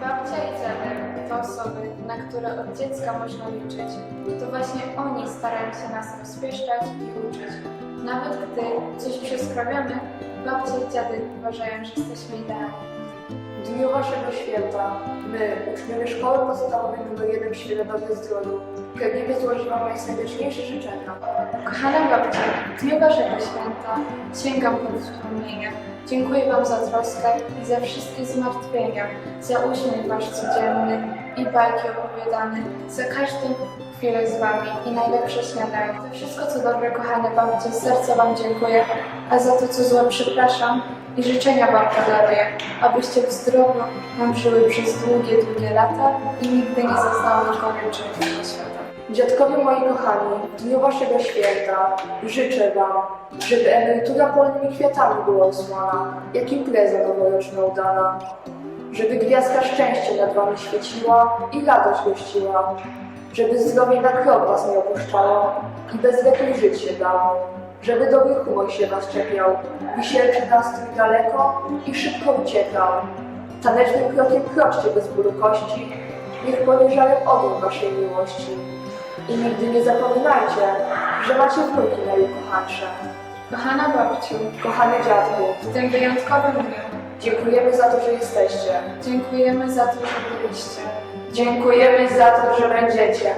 Babcia i dziadek to osoby, na które od dziecka można liczyć. To właśnie oni starają się nas rozpieszczać i uczyć. Nawet gdy coś przeskrawiamy, babcia i dziadek uważają, że jesteśmy idealni. W dniu Waszego święta my, uczniowie Szkoły Podstawowej nr 1 w Świeradowie Zdroju, pragniemy złożyć Wam najserdeczniejsze życzenia. Kochana babcia, w dniu Waszego święta sięgam po wspomnienia. Dziękuję Wam za troskę i za wszystkie zmartwienia, za uśmiech Wasz codzienny i bajki opowiadane, za każdą chwilę z Wami i najlepsze śniadanie. Za wszystko co dobre, kochane babcie, z serca Wam dziękuję, a za to co złe przepraszam i życzenia Wam podaruję, abyście w zdrowiu nam żyły przez długie, długie lata i nigdy nie zaznały goryczy tego świata. Dziadkowie moi kochani, w dniu Waszego święta życzę Wam, żeby emerytura polnymi kwiatami była usłana, jak impreza noworoczna udana. Żeby gwiazdka szczęścia nad Wami świeciła i radość gościła. Żeby zdrowie na krok Was nie opuszczało i bezwzględnie żyć się dało. Żeby dobry humor się Was czepiał, wisielczy nastrój daleko i szybko uciekał. Tanecznym krokiem kroczcie bez bólu kości, niech płonie żarem ogień Waszej miłości. I nigdy nie zapominajcie, że macie wnuki najukochańsze. Kochana babciu, Kochany dziadku, w tym wyjątkowym dniu dziękujemy za to, że jesteście. dziękujemy za to, że byliście. Dziękujemy za to, że będziecie.